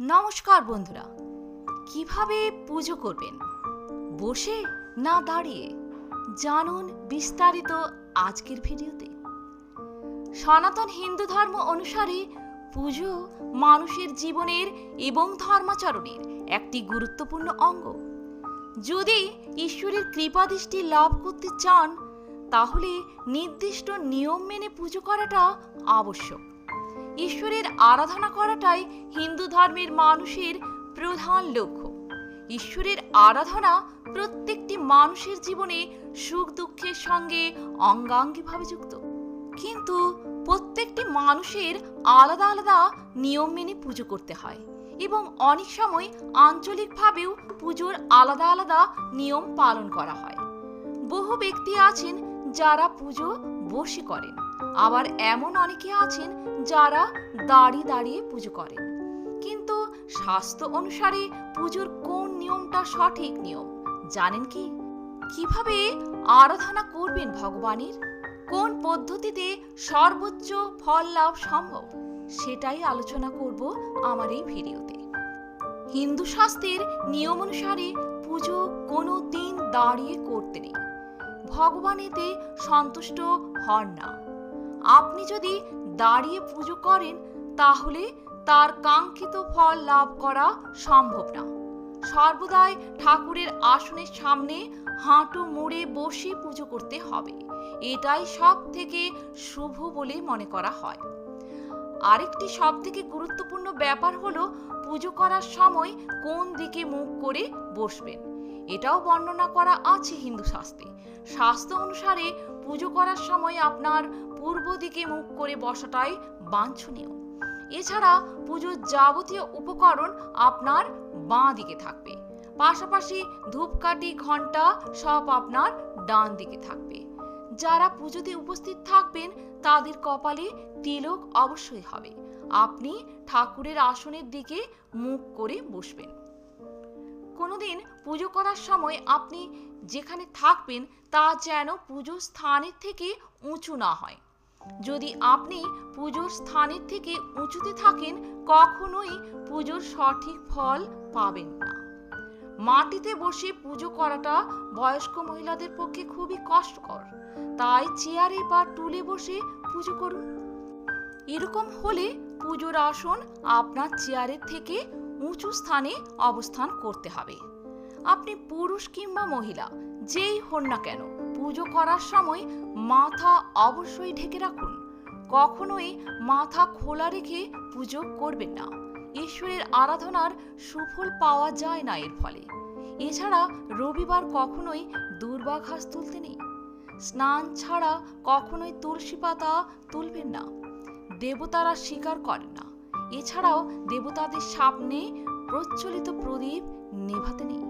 নমস্কার বন্ধুরা। কীভাবে পুজো করবেন? বসে না দাঁড়িয়ে? জানুন বিস্তারিত আজকের ভিডিওতে। সনাতন হিন্দু ধর্ম অনুসারে পুজো মানুষের জীবনের এবং ধর্মাচরণের একটি গুরুত্বপূর্ণ অঙ্গ। যদি ঈশ্বরের কৃপাদৃষ্টি লাভ করতে চান, তাহলে নির্দিষ্ট নিয়ম মেনে পুজো করাটা আবশ্যক। ঈশ্বরের আরাধনা করাটাই হিন্দু ধর্মের মানুষের প্রধান লক্ষ্য। ঈশ্বরের আরাধনা প্রত্যেকটি মানুষের জীবনে সুখ দুঃখের সঙ্গে অঙ্গাঙ্গিভাবে যুক্ত। কিন্তু প্রত্যেকটি মানুষের আলাদা আলাদা নিয়ম মেনে পুজো করতে হয় এবং অনেক সময় আঞ্চলিকভাবেও পুজোর আলাদা আলাদা নিয়ম পালন করা হয়। বহু ব্যক্তি আছেন যারা পুজো বসে করেন। আবার এমন অনেকে আছেন যারা দাঁড়িয়ে দাঁড়িয়ে পুজো করেন। কিন্তু স্বাস্থ্য অনুসারে পুজোর কোন নিয়মটা সঠিক নিয়ম? জানেন কি? কীভাবে আরাধনা করবেন ভগবানের? কোন পদ্ধতিতে সর্বোচ্চ ফল লাভ সম্ভব? সেটাই আলোচনা করব আমার এই ভিডিওতে। হিন্দু শাস্ত্রের নিয়ম অনুসারে পুজো কোনো দিন দাঁড়িয়ে করতে নেই। ভগবান এতে সন্তুষ্ট হন না। আপনি যদি দাঁড়িয়ে পুজো করেন, তাহলে তার কাঙ্ক্ষিত ফল লাভ করা সম্ভব না। সর্বদাই ঠাকুরের আসনের সামনে হাঁটু মুড়ে বসে পুজো করতে হবে। এটাই সব থেকে শুভ বলে মনে করা হয়। আরেকটি সব থেকে গুরুত্বপূর্ণ ব্যাপার হলো পুজো করার সময় কোন দিকে মুখ করে বসবেন। এটাও বর্ণনা করা আছে হিন্দু শাস্ত্রে। শাস্ত্র অনুসারে পুজো করার সময় আপনার পূর্ব দিকে মুখ করে বসাটাই বাঞ্ছনীয়। এছাড়া পুজোর যাবতীয় উপকরণ আপনার বাঁ দিকে থাকবে। পাশাপাশি ধূপকাঠি ঘণ্টা সব আপনার ডান দিকে থাকবে। যারা পুজোতে উপস্থিত থাকবেন, তাদের কপালে তিলক অবশ্যই হবে। আপনি ঠাকুরের আসনের দিকে মুখ করে বসবেন। কোনোদিন পুজো করার সময় আপনি যেখানে থাকবেন তা যেন পুজোর স্থানের থেকে উঁচু না হয়। যদি আপনি পুজোর স্থানের থেকে উঁচুতে থাকেন, কখনোই পুজোর সঠিক ফল পাবেন না। মাটিতে বসে পুজো করাটা বয়স্ক মহিলাদের পক্ষে খুবই কষ্টকর। তাই চেয়ারে বা টুলে বসে পুজো করুন। এরকম হলে পুজোর আসন আপনার চেয়ারের থেকে উঁচু স্থানে অবস্থান করতে হবে। আপনি পুরুষ কিংবা মহিলা, যেই হন না কেন, পুজো করার সময় মাথা অবশ্যই ঢেকে রাখুন। কখনোই মাথা খোলা রেখে পুজো করবেন না। ঈশ্বরের আরাধনার সুফল পাওয়া যায় না এর ফলে। এছাড়া রবিবার কখনোই দুর্বাঘাস তুলতে নেই। স্নান ছাড়া কখনোই তুলসী পাতা তুলবেন না। দেবতারা স্বীকার করেন না। এছাড়াও দেবতাদের সামনে প্রচলিত প্রদীপ নেভাতে নেই।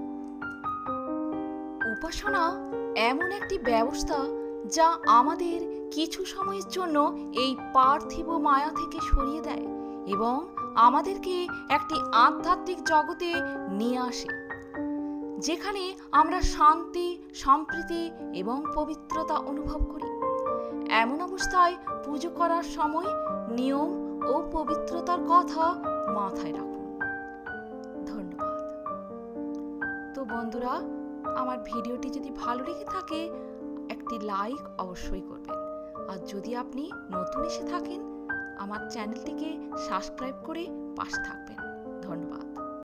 উপাসনা এমন একটি ব্যবস্থা যা আমাদের কিছু সময়ের জন্য এই পার্থিব মায়া থেকে সরিয়ে দেয় এবং আমাদেরকে একটি আধ্যাত্মিক জগতে নিয়ে আসে, যেখানে আমরা শান্তি, সম্প্রীতি এবং পবিত্রতা অনুভব করি। এমন অবস্থায় পুজো করার সময় নিয়ম ও পবিত্রতার কথা মাথায় রাখুন। ধন্যবাদ। তো বন্ধুরা, আমার ভিডিওটি যদি ভালো লেগে থাকে, একটি লাইক অবশ্যই করবেন। আর যদি আপনি নতুন এসে থাকেন, আমার চ্যানেলটিকে সাবস্ক্রাইব করে পাশে থাকবেন।